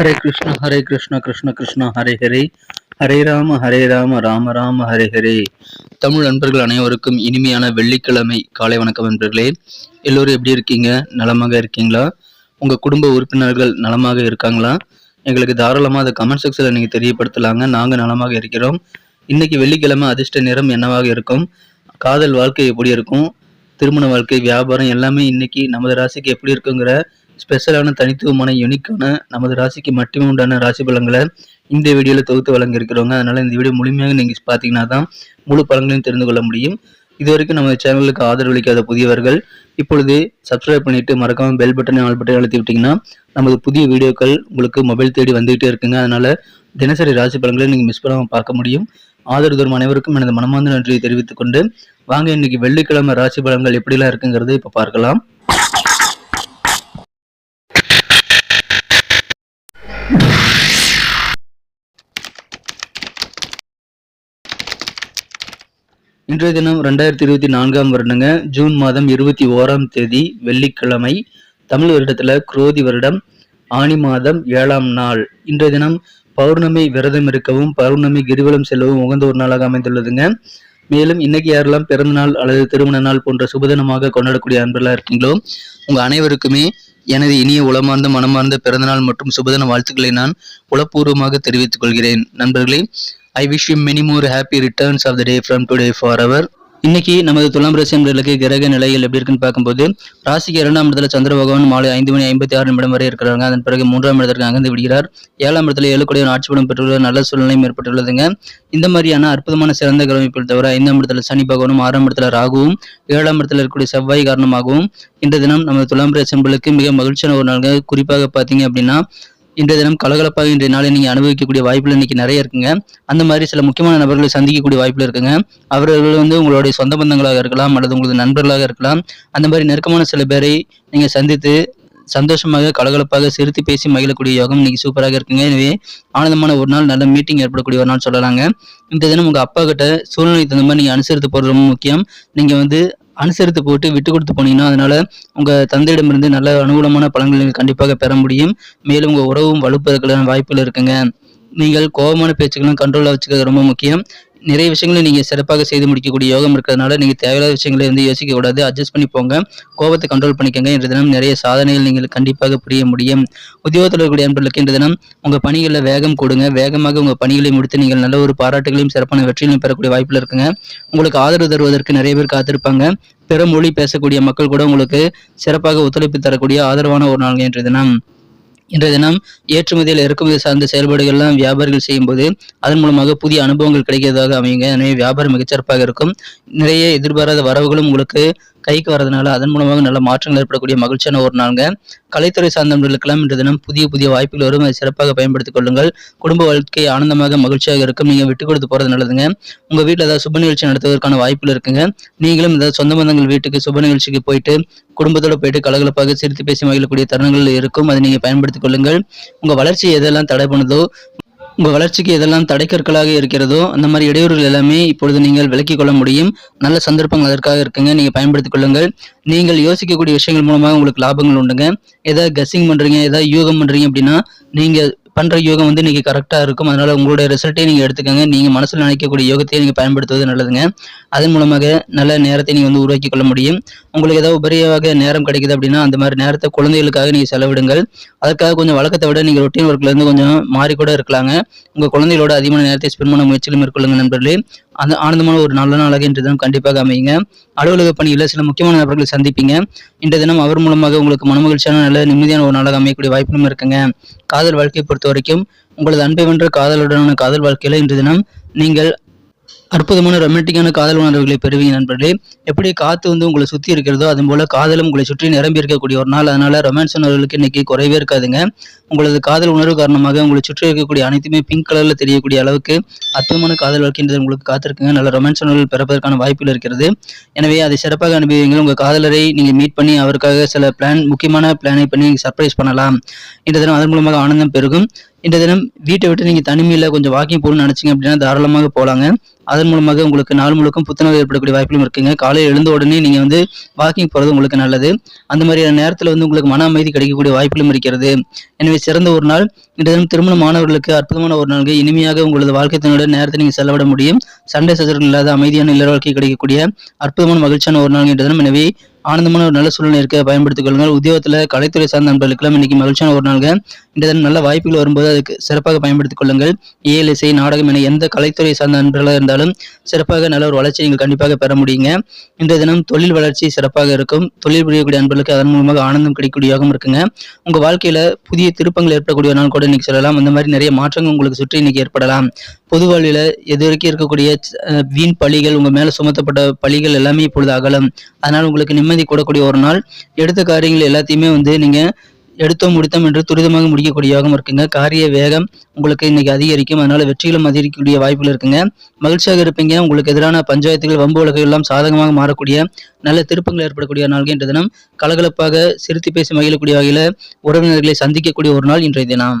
ஹரே கிருஷ்ண ஹரே கிருஷ்ண கிருஷ்ண கிருஷ்ண ஹரே ஹரே ஹரே ராம ஹரே ராம ராம ராம ஹரே ஹரே தமிழ் நண்பர்கள் அனைவருக்கும் இனிமையான வெள்ளிக்கிழமை காலை வணக்கம் நண்பர்களே. எல்லோரும் எப்படி இருக்கீங்க? நலமாக இருக்கீங்களா? உங்கள் குடும்ப உறுப்பினர்கள் நலமாக இருக்காங்களா? எங்களுக்கு தாராளமாக அதை கமெண்ட் செக்ஷனில் நீங்கள் தெரியப்படுத்தலாங்க. நாங்கள் நலமாக இருக்கிறோம். இன்னைக்கு வெள்ளிக்கிழமை அதிர்ஷ்ட நிறம் என்னவாக இருக்கும்? காதல் வாழ்க்கை எப்படி இருக்கும்? திருமண வாழ்க்கை வியாபாரம் எல்லாமே இன்னைக்கு நமது ராசிக்கு எப்படி இருக்குங்கிற ஸ்பெஷலான தனித்துவமான யூனிக்கான நமது ராசிக்கு மட்டுமே உண்டான ராசி பலங்களை இந்த வீடியோவில் தொகுத்து வழங்கியிருக்கிறோங்க. அதனால் இந்த வீடியோ முழுமையாக நீங்கள் பார்த்தீங்கன்னா தான் முழு பலன்களையும் தெரிந்து கொள்ள முடியும். இது வரைக்கும் நம்ம சேனலுக்கு ஆதரவளிக்காத புதியவர்கள் இப்பொழுது சப்ஸ்கிரைப் பண்ணிவிட்டு மறக்காமல் பெல் பட்டனை ஆல் பட்டனை அழுத்தி விட்டிங்கன்னா நமது புதிய வீடியோக்கள் உங்களுக்கு மொபைல் தேடி வந்துகிட்டே இருக்குங்க. அதனால் தினசரி ராசி பலன்களை நீங்கள் மிஸ் பண்ணாமல் பார்க்க முடியும். ஆதரவு தரும் அனைவருக்கும் எனது மனமார்ந்த நன்றியை தெரிவித்துக் கொண்டு வாங்க இன்னைக்கு வெள்ளிக்கிழமை ராசி பலன்கள் எப்படிலாம் இருக்குங்கிறத இப்போ பார்க்கலாம். இன்றைய தினம் ரெண்டாயிரத்தி இருபத்தி நான்காம் வருடங்க ஜூன் மாதம் இருபத்தி ஓராம் தேதி வெள்ளிக்கிழமை தமிழ் வருடத்துல குரோதி வருடம் ஆனி மாதம் ஏழாம் நாள். இன்றைய தினம் பௌர்ணமி விரதம் இருக்கவும் பௌர்ணமி கிரிவலம் செல்லவும் உகந்த ஒரு நாளாக அமைந்துள்ளதுங்க. மேலும் இன்னைக்கு யாரெல்லாம் பிறந்த நாள் அல்லது திருமண நாள் போன்ற சுபதினமாக கொண்டாடக்கூடிய அன்பெல்லாம் இருக்கீங்களோ உங்க அனைவருக்குமே எனது இனிய உளமார்ந்த மனமார்ந்த பிறந்தநாள் மற்றும் சுபதின வாழ்த்துக்களை நான் உளப்பூர்வமாக தெரிவித்துக் கொள்கிறேன். நண்பர்களே I wish you many more happy returns of the day from today for our இன்னைக்கு நமது துலாம் ராசி என்பதற்கு கிரக நிலைகள் எப்படி இருக்குன்னு பார்க்கும்போது ராசிக்கு இரண்டாம் இடத்துல சந்திர பகவான் மாலை ஐந்து மணி ஐம்பத்தி ஆறு நிமிடம் வரை இருக்கிறாங்க. அதன் பிறகு மூன்றாம் இடத்திற்கு அகந்து விடுகிறார். ஏழாம் இடத்துல ஏழு கோடி ஆட்சி படம் பெற்றுள்ள நல்ல சூழ்நிலையும் ஏற்பட்டுள்ளதுங்க. இந்த மாதிரியான அற்புதமான சிறந்த கிரமிப்பில் தவிர ஐந்தாம் இடத்துல சனி பகவானும் ஆறாம் இடத்துல ராகுவும் ஏழாம் இடத்துல இருக்கக்கூடிய செவ்வாய் காரணமாகவும் இந்த தினம் நமது துலாம் ராசி மிக மகிழ்ச்சியான ஒரு நாள் குறிப்பாக பார்த்தீங்க அப்படின்னா இன்றைய தினம் கலகலப்பாக இன்றைய நாளை நீங்கள் அனுபவிக்கக்கூடிய வாய்ப்புகள் இன்னைக்கு நிறைய இருக்குங்க. அந்த மாதிரி சில முக்கியமான நபர்களை சந்திக்கக்கூடிய வாய்ப்புகள் இருக்குங்க. அவர்கள் வந்து உங்களுடைய சொந்த பந்தங்களாக இருக்கலாம் அல்லது உங்களது நண்பர்களாக இருக்கலாம். அந்த மாதிரி நெருக்கமான சில பேரை நீங்கள் சந்தித்து சந்தோஷமாக கலகலப்பாக சிரித்து பேசி மகிழக்கூடிய யோகம் இன்னைக்கு சூப்பராக இருக்குங்க. எனவே ஆனந்தமான ஒரு நாள் நல்ல மீட்டிங் ஏற்படக்கூடிய ஒரு நாள் சொல்லலாங்க. இந்த தினம் உங்கள் அப்பா கிட்ட சூழ்நிலை தகுந்த மாதிரி நீங்கள் அனுசரித்து போகிறது ரொம்ப முக்கியம். நீங்கள் வந்து அனுசரித்து போட்டு விட்டு கொடுத்து போனீங்கன்னா அதனால உங்க தந்தையிடமிருந்து நல்ல அனுகூலமான பலன்களை கண்டிப்பாக பெற முடியும். மேலும் உங்க உறவும் வலுப்பதற்கான வாய்ப்புகள் இருக்குங்க. நீங்கள் கோபமான பேச்சுக்களும் கண்ட்ரோலாக வச்சுக்கிறது ரொம்ப முக்கியம். நிறைய விஷயங்களை நீங்கள் சிறப்பாக செய்து முடிக்கக்கூடிய யோகம் இருக்கிறதுனால நீங்கள் தேவையில்லாத விஷயங்களை வந்து யோசிக்க கூடாது. அட்ஜஸ்ட் பண்ணி போங்க. கோபத்தை கண்ட்ரோல் பண்ணிக்கோங்க. இன்று தினம் நிறைய சாதனைகள் நீங்கள் கண்டிப்பாக புரிய முடியும். உத்தியோகத்தில் இருக்கக்கூடிய நண்பர்களுக்கு இன்று தினம் உங்கள் பணிகளில் வேகம் கொடுங்க. வேகமாக உங்கள் பணிகளை முடித்து நீங்கள் நல்ல ஒரு பாராட்டுகளையும் சிறப்பான வெற்றிகளையும் பெறக்கூடிய வாய்ப்பில் இருக்குங்க. உங்களுக்கு ஆதரவு தருவதற்கு நிறைய பேர் காத்திருப்பாங்க. பிற மொழி பேசக்கூடிய மக்கள் கூட உங்களுக்கு சிறப்பாக ஒத்துழைப்பு தரக்கூடிய ஆதரவான ஒரு நாள் இன்றைய தினம். இன்றைய தினம் ஏற்றுமதியில் இறக்குமதி சார்ந்த செயல்பாடுகள்லாம் வியாபாரிகள் செய்யும்போது அதன் மூலமாக புதிய அனுபவங்கள் கிடைக்கிறதாக அமையுங்க. எனவே வியாபாரம் மிகச்சிறப்பாக இருக்கும். நிறைய எதிர்பாராத வரவுகளும் உங்களுக்கு கைக்கு வரதுனால அதன் மூலமாக நல்ல மாற்றங்கள் ஏற்படக்கூடிய மகிழ்ச்சியான ஒரு நாளுங்க. கலைத்துறை சார்ந்தவர்களுக்கெல்லாம் இன்று தினம் புதிய புதிய வாய்ப்புகள் வரும். அதை சிறப்பாக பயன்படுத்திக் கொள்ளுங்கள். குடும்ப வாழ்க்கை ஆனந்தமாக மகிழ்ச்சியாக இருக்கும். நீங்கள் விட்டு கொடுத்து போகிறது நல்லதுங்க. உங்கள் வீட்டில் ஏதாவது சுப நிகழ்ச்சி நடத்துவதற்கான வாய்ப்புகள் இருக்குங்க. நீங்களும் ஏதாவது சொந்த பந்தங்கள் வீட்டுக்கு சுப நிகழ்ச்சிக்கு போயிட்டு குடும்பத்தோட போயிட்டு கலகலப்பாக சிரித்து பேசி மகிழக்கூடிய தருணங்கள் இருக்கும். அதை நீங்கள் பயன்படுத்திக் கொள்ளுங்கள். உங்கள் வளர்ச்சி எதெல்லாம் தடை பண்ணுதோ உங்கள் வளர்ச்சிக்கு எதெல்லாம் தடைக்கற்களாக இருக்கிறதோ அந்த மாதிரி இடையூறுகள் எல்லாமே இப்பொழுது நீங்கள் விலக்கிக் கொள்ள முடியும். நல்ல சந்தர்ப்பங்கள் அதற்காக இருக்குங்க. நீங்கள் பயன்படுத்திக் கொள்ளுங்கள். நீங்கள் யோசிக்கக்கூடிய விஷயங்கள் மூலமாக உங்களுக்கு லாபங்கள் உண்டுங்க. ஏதாவது கசிங் பண்ணுறீங்க ஏதாவது யூகம் பண்ணுறீங்க அப்படின்னா நீங்கள் பண்ணுற யோகம் வந்து இன்றைக்கி கரெக்டாக இருக்கும். அதனால உங்களுடைய ரிசல்ட்டை நீங்கள் எடுத்துக்கோங்க. நீங்கள் மனசில் நினைக்கக்கூடிய யோகத்தையே நீங்கள் பயன்படுத்துவது நல்லதுங்க. அதன் மூலமாக நல்ல நேரத்தை நீங்கள் வந்து உருவாக்கி கொள்ள முடியும். உங்களுக்கு ஏதாவது உபரியாக நேரம் கிடைக்குது அப்படின்னா அந்த மாதிரி நேரத்தை குழந்தைகளுக்காக நீங்கள் செலவிடுங்கள். அதற்காக கொஞ்சம் வழக்கத்தை விட நீங்கள் ரொட்டீன் ஒர்க்லேருந்து கொஞ்சம் மாறி கூட இருக்கலாங்க. உங்கள் குழந்தைகளோட அதிகமான நேரத்தை ஸ்பெண்ட் பண்ண முயற்சிகளும் மேற்கொள்ளுங்க நண்பர்களே. அந்த ஆனந்தமான ஒரு நல்ல நாளாக இன்று தினம் கண்டிப்பாக அமையுங்க. அலுவலக பணியில் சில முக்கியமான நபர்களை சந்திப்பீங்க. இன்று தினம் அவர் மூலமாக உங்களுக்கு மனமகிழ்ச்சியான நல்ல நிம்மதியான ஒரு நாளாக அமையக்கூடிய வாய்ப்பும் இருக்குங்க. காதல் வாழ்க்கையை பொறுத்த வரைக்கும் உங்களது அன்பை வென்ற காதலுடனான காதல் வாழ்க்கையில இன்று தினம் நீங்கள் அற்புதமான ரொமான்டிக்கான காதல் உணர்வுகளை பெறுவீங்க நண்பர்களே. எப்படி காத்து வந்து உங்களை சுற்றி இருக்கிறதோ அதன் போல காதலும் உங்களை சுற்றி நிரம்பி இருக்கக்கூடிய ஒரு நாள். அதனால ரொமான்ஸ் உணர்வுகளுக்கு இன்னைக்கு குறைவே இருக்காதுங்க. உங்களது காதல் உணர்வு காரணமாக உங்களை சுற்றி இருக்கக்கூடிய அனைத்துமே பிங்க் கலர்ல தெரியக்கூடிய அளவுக்கு அற்புதமான காதல் வாழ்க்கைன்றது உங்களுக்கு காத்திருக்குங்க. நல்ல ரொமான்ஸ் உணர்வுகள் பிறப்பதற்கான வாய்ப்புகள் இருக்கிறது. எனவே அதை சிறப்பாக அனுபவிங்கள் உங்கள் காதலரை நீங்கள் மீட் பண்ணி அவருக்காக சில பிளான் முக்கியமான பிளானை பண்ணி சர்ப்ரைஸ் பண்ணலாம். இந்த தினம் அதன் மூலமாக ஆனந்தம் பெருகும். இந்த தினம் வீட்டை விட்டு நீங்கள் தனிமையில் கொஞ்சம் வாக்கிங் போகணும்னு நினச்சிங்க அப்படின்னா தாராளமாக போகலாங்க அதன் மூலமாக உங்களுக்கு நாள் முழுக்கும் புத்துணர்வு ஏற்படக்கூடிய வாய்ப்புகளும் இருக்குங்க. காலையில் எழுந்த உடனே நீங்கள் வந்து வாக்கிங் போகிறது உங்களுக்கு நல்லது. அந்த மாதிரியான நேரத்தில் வந்து உங்களுக்கு மன அமைதி கிடைக்கக்கூடிய வாய்ப்புகளும் இருக்கிறது. எனவே சிறந்த ஒரு நாள். இந்த தினம் திருமண மாணவர்களுக்கு அற்புதமான ஒரு நாள்கள் இனிமையாக உங்களது வாழ்க்கை நேரத்தை நீங்கள் செலவிட முடியும். சண்டை சச்சரவு இல்லாத அமைதியான இல்லற வாழ்க்கை கிடைக்கக்கூடிய அற்புதமான மகிழ்ச்சியான ஒரு நாள் என்ற தினம். எனவே ஆனந்தமான ஒரு நல்ல சூழ்நிலை இருக்க பயன்படுத்திக் கொள்ளுங்கள். உத்தியோகத்தில் கலைத்துறை சார்ந்த நண்பர்களுக்கெல்லாம் இன்னைக்கு மகிழ்ச்சியான ஒரு நாள்கள் இந்த தினம் நல்ல வாய்ப்புகள் வரும்போது அதுக்கு சிறப்பாக பயன்படுத்திக் கொள்ளுங்கள். இயல் இசை நாடகம் என எந்த கலைத்துறை சார்ந்த நண்பர்களாக இருந்தாலும் சிறப்பாக நல்ல ஒரு வளர்ச்சி நீங்கள் கண்டிப்பாக பெற முடியுங்க. இன்றைய தினம் தொழில் வளர்ச்சி சிறப்பாக இருக்கும். தொழில் புரியக்கூடிய நண்பர்களுக்கு அதன் மூலமாக ஆனந்தம் கிடைக்கக்கூடியதாகவும் இருக்குங்க. உங்க வாழ்க்கையில புதிய திருப்பங்கள் ஏற்படக்கூடிய நாள் கூட இன்னைக்கு சொல்லலாம். அந்த மாதிரி நிறைய மாற்றங்கள் உங்களுக்கு சுற்றி இன்னைக்கு ஏற்படலாம். பொது வாழ்வில் எதுவரைக்கும் இருக்கக்கூடிய வீண் பழிகள் உங்கள் மேலே சுமத்தப்பட்ட பழிகள் எல்லாமே இப்பொழுது அகலம். அதனால் உங்களுக்கு நிம்மதி கூடக்கூடிய ஒரு நாள். எடுத்த காரியங்கள் எல்லாத்தையுமே வந்து நீங்கள் எடுத்தோம் முடித்தோம் என்று துரிதமாக முடிக்கக்கூடியதாகவும் இருக்குங்க. காரிய வேகம் உங்களுக்கு இன்னைக்கு அதிகரிக்கும். அதனால வெற்றிகளும் அதிகரிக்கக்கூடிய வாய்ப்புகள் இருக்குங்க. மகிழ்ச்சியாக இருப்பீங்க. உங்களுக்கு எதிரான பஞ்சாயத்துகள் வம்பு வழக்குகள் எல்லாம் சாதகமாக மாறக்கூடிய நல்ல திருப்பங்கள் ஏற்படக்கூடிய நாள்கள் இன்றைய தினம். கலகலப்பாக சிரித்து பேசி மகிழக்கூடிய வகையில் உறவினர்களை சந்திக்கக்கூடிய ஒரு நாள் இன்றைய தினம்.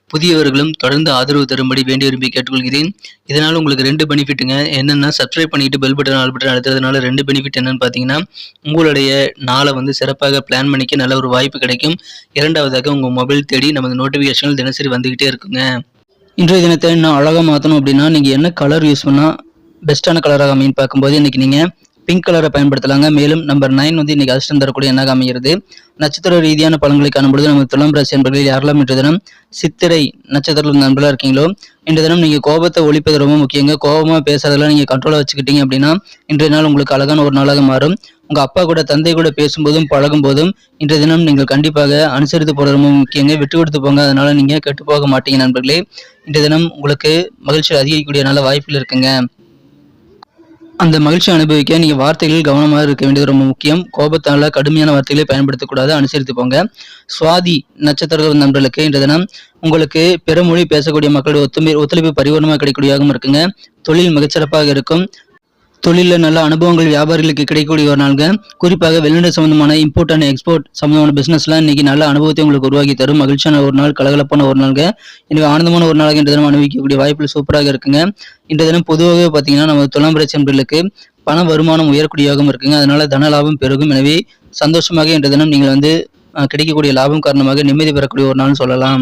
புதியவர்களும் தொடர்ந்து ஆதரவு தரும்படி வேண்டி விரும்பி கேட்டுக்கொள்கிறேன். இதனால் உங்களுக்கு ரெண்டு பெனிஃபிட்டுங்க. என்னென்னா சப்ஸ்கிரைப் பண்ணிட்டு பெல் பட்டன் ஆல் பட்டன் அழுத்துறதுனால ரெண்டு பெனிஃபிட் என்னன்னு பார்த்தீங்கன்னா உங்களுடைய நாளை வந்து சிறப்பாக பிளான் பண்ணிக்க நல்ல ஒரு வாய்ப்பு கிடைக்கும். இரண்டாவதாக உங்கள் மொபைல் தேடி நமது நோட்டிஃபிகேஷன்கள் தினசரி வந்துக்கிட்டே இருக்குங்க. இன்றைய தினத்தை இன்னும் அழகாக மாற்றணும் அப்படின்னா நீங்கள் என்ன கலர் யூஸ் பண்ணால் பெஸ்ட்டான கலராக அமைன்னு பார்க்கும்போது இன்னைக்கு நீங்கள் பிங்க் கலரை பயன்படுத்தலாங்க. மேலும் நம்பர் நைன் வந்து இன்னைக்கு அதிர்ஷ்டம் தரக்கூடிய எண்ணாக அமைகிறது? நட்சத்திர ரீதியான பலன்களை காணும்பொழுது நம்ம துலாம் ராசி என்பர்களில் யாரெல்லாம் இன்று தினம் சித்திரை நட்சத்திர நண்பர்களாக இருக்கீங்களோ இன்று தினம் நீங்கள் கோபத்தை ஒழிப்பது ரொம்ப முக்கியங்க. கோபமாக பேசுறதெல்லாம் நீங்கள் கண்ட்ரோலாக வச்சுக்கிட்டீங்க அப்படின்னா இன்றைய நாள் உங்களுக்கு அழகான ஒரு நாளாக மாறும். உங்கள் அப்பா கூட தந்தை கூட பேசும்போதும் பழகும் போதும் இன்றைய தினம் நீங்கள் கண்டிப்பாக அனுசரித்து போகிறது ரொம்ப முக்கியங்க. விட்டு கொடுத்து போங்க அதனால் நீங்கள் கெட்டு போக மாட்டீங்க நண்பர்களே. இன்றைய தினம் உங்களுக்கு மகிழ்ச்சி அதிகரிக்கக்கூடிய நல்ல வாய்ப்பில் இருக்குங்க. அந்த மகிழ்ச்சி அனுபவிக்க நீங்க வார்த்தைகளில் கவனமாக இருக்க வேண்டியது ரொம்ப முக்கியம். கோபத்தால கடுமையான வார்த்தைகளை பயன்படுத்தக்கூடாது அனுசரித்து போங்க சுவாதி நட்சத்திர நண்பர்களுக்கு இன்றைய தினம் உங்களுக்கு பிற மொழி பேசக்கூடிய மக்களுடைய ஒத்துமை ஒத்துழைப்பு பரிபூர்ணமாக கிடைக்கக்கூடியதாகவும் இருக்குங்க. தொழில் மிகச்சிறப்பாக இருக்கும். தொழிலில் நல்ல அனுபவங்கள் வியாபாரிகளுக்கு கிடைக்கக்கூடிய ஒரு நாள்கள் குறிப்பாக வெளிநாடு சம்பந்தமான இம்போர்ட் அண்ட் எக்ஸ்போர்ட் சம்பந்தமான பிசினஸ்லாம் இன்னைக்கு நல்ல அனுபவத்தை உங்களுக்கு உருவாக்கி தரும். மகிழ்ச்சியான ஒரு நாள் கலகலப்பான ஒரு நாள்கள் எனவே ஆனந்தமான ஒரு நாளாக இன்றைய தினம் அனுபவிக்கக்கூடிய வாய்ப்புகள் சூப்பராக இருக்குங்க. இன்றைய தினம் பொதுவாகவே பார்த்தீங்கன்னா நம்ம துலாம் பிரச்சனைகளுக்கு பண வருமானம் உயரக்கூடியதாகவும் இருக்குங்க. அதனால தன லாபம் பெருகும். எனவே சந்தோஷமாக இன்றைய தினம் நீங்கள் வந்து கிடைக்கக்கூடிய லாபம் காரணமாக நிம்மதி பெறக்கூடிய ஒரு நாள்னு சொல்லலாம்.